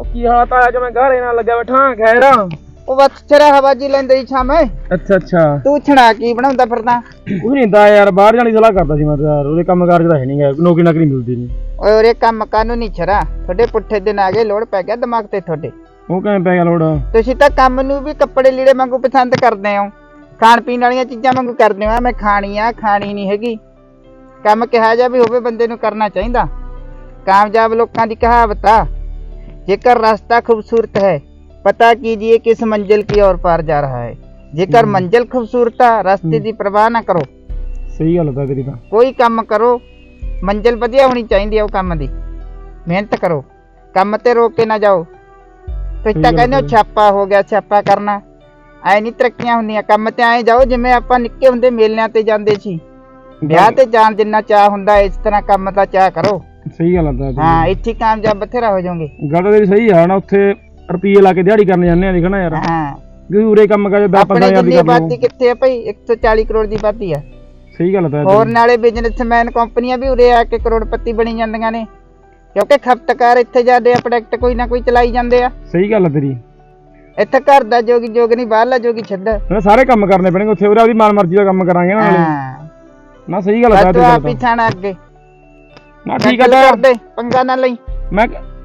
ਉਹ ਕੀ ਹਾਲਤ ਆ ਜਿਵੇਂ ਘਰੇ ਨਾਲ ਲੱਗਿਆ ਬੈਠਾ ਖੈਰ ਉਹ ਬਸ ਚਰਾ ਹਵਾਜੀ ਲੈਂਦੇ ਹੀ ਛਾਵੇਂ ਅੱਛਾ ਅੱਛਾ। ਤੂੰ ਛਣਾ ਕੀ ਬਣਾਉਂਦਾ ਫਿਰਦਾ? ਕੁਝ ਨਹੀਂ ਹੁੰਦਾ ਯਾਰ ਬਾਹਰ ਜਾਣ ਦੀ ਸਲਾਹ ਕਰਦਾ ਸੀ ਮੈਂ ਤਾਂ ਯਾਰ ਉਹਦੇ ਕੰਮ ਕਾਰਜ ਦਾ ਹੈ ਨਹੀਂਗਾ ਨੌਕਰੀ ਨਕਰੀ ਮਿਲਦੀ ਨਹੀਂ ਓਏ ਉਰੇ ਕੰਮ ਕਾਨੂੰ ਨਹੀਂ ਛਰਾ ਤੁਹਾਡੇ ਪੁੱਠੇ ਦਿਨ ਆ ਗਏ ਲੋੜ ਪੈ ਗਿਆ ਦਿਮਾਗ ਤੇ ਤੁਹਾਡੇ। ਉਹ ਕਿਵੇਂ ਪੈ ਗਿਆ ਲੋੜ? ਤੁਸੀਂ ਤਾਂ ਕੰਮ ਨੂੰ ਵੀ ਕੱਪੜੇ ਲੀੜੇ ਵਾਂਗੂ ਪਸੰਦ ਕਰਦੇ ਹੋ। ਖਾਣ ਪੀਣ ਵਾਲੀਆਂ ਚੀਜ਼ਾਂ ਵਾਂਗੂ ਕਰਦੇ ਹੋ ਆ ਮੈਂ ਖਾਣੀ ਆ ਖਾਣੀ ਨਹੀਂ ਹੈਗੀ। ਕੰਮ ਕਿਹਾ ਜਾ ਵੀ ਹੋਵੇ ਬੰਦੇ ਨੂੰ ਕਰਨਾ ਚਾਹੀਦਾ। ਕਾਮਯਾਬ ਲੋਕਾਂ ਦੀ ਕਹਾਵਤ ਆ। ਜੇਕਰ ਰਾਸਤਾ ਖੂਬਸੂਰਤ ਹੈ ਪਤਾ कीजिए किस मंजिल की ओर पार जा रहा है ਜੇਕਰ ਮੰਜ਼ਿਲ ਖੂਬਸੂਰਤ ਆ ਰਸਤੇ ਦੀ ਪਰਵਾਹ ਨਾ ਕਰੋ ਸਹੀ ਗੱਲ ਤਾਂ ਤੇਰੀ ਤਾਂ ਕੋਈ ਕੰਮ ਕਰੋ ਮੰਜ਼ਿਲ ਵਧੀਆ ਹੋਣੀ ਚਾਹੀਦੀ ਹੈ ਉਹ ਕੰਮ ਦੀ ਮਿਹਨਤ ਕਰੋ ਕੰਮ ਤੇ ਰੋਕ ਕੇ ਨਾ ਜਾਓ ਤੁਸੀਂ ਤਾਂ ਸਹੀ ਗੱਲ ਕਹਿੰਦੇ ਹੋ ਹੈ। ਛਾਪਾ ਹੋ ਗਿਆ ਛਾਪਾ ਕਰਨਾ ਐ ਨਹੀਂ ਤਰੱਕੀਆਂ ਹੁੰਦੀਆਂ ਕੰਮ ਤੇ ਐ ਜਾਓ ਜਿਵੇਂ ਆਪਾਂ ਨਿੱਕੇ ਹੁੰਦੇ ਮੇਲਿਆਂ ਤੇ ਜਾਂਦੇ ਸੀ ਵਿਆਹ ਤੇ ਜਾਣ ਜਿੰਨਾ ਚਾਹ ਹੁੰਦਾ ਇਸ ਤਰ੍ਹਾਂ ਕੰਮ ਦਾ ਚਾਹ ਕਰੋ ਸਹੀ ਗੱਲ ਆ ਤਾਂ ਤੇਰੀ। ਹਾਂ ਇੱਥੇ ਹੀ ਕਾਮਯਾਬ ਬਥੇਰਾ ਹੋ ਜਾਓਗੇ। ਗੱਲ ਤੇਰੀ ਸਹੀ ਆ ਨਾ ਉੱਥੇ ਰੁਪਈਏ ਲਾ ਕੇ ਦਿਹਾੜੀ ਕਰਨ ਜਾਂਦੇ ਆ ਦੇਖਣਾ ਯਾਰ। ਹਾਂ। ਕਿ ਉਰੇ ਕੰਮ ਕਰ 10 ਆਪਣੇ 15000 ਦੀ ਲਓ। ਕਿੱਥੇ ਹੈ ਭਾਈ 140 ਕਰੋੜ ਦੀ ਆਬਾਦੀ ਆ। ਸਹੀ ਗੱਲ ਤਾਂ ਹੋਰ ਤੇਰੀ। ਨਾਲੇ ਬਿਜ਼ਨਸਮੈਨ ਕੰਪਨੀਆਂ ਵੀ ਉਰੇ ਆ ਕੇ ਕਰੋੜਪਤੀ ਬਣੀ ਜਾਂਦੀਆਂ ਨੇ। ਕਿਉਂਕਿ ਖਪਤਕਾਰ ਇੱਥੇ ਜਾਂਦੇ ਆ ਪ੍ਰੋਡਕਟ ਕੋਈ ਨਾ ਕੋਈ ਚਲਾਈ ਜਾਂਦੇ ਆ। ਸਹੀ ਗੱਲ ਆ ਤੇਰੀ। ਇੱਥੇ ਘਰ ਦਾ ਜੋਗੀ ਜੋਗ ਨਹੀਂ ਬਾਹਰਲਾ ਜੋਗੀ ਛੱਡ। ਨਾ ਸਾਰੇ ਕੰਮ ਕਰਨੇ ਪੈਣਗੇ ਉੱਥੇ ਮਨ ਮਰਜ਼ੀ ਦਾ ਕੰਮ ਕਰਾਂਗੇ ਨਾ ਨਾਲੇ। ਹਾਂ। ਨਾ ਸਹੀ ਗੱਲ ਆ ਬਸ ਤੂੰ ਤੇਰੀ ਆਪ ਹੀ ਤਾਂ। ਛਾਣਾ ਅੱਗੇ। ਨਾ ਠੀਕ ਆ ਗੱਲ ਤਾਂ। ਕਰਦੇ ਪੰਗਾ ਨਾ ਲਈ। ਮੈਂ ਕ-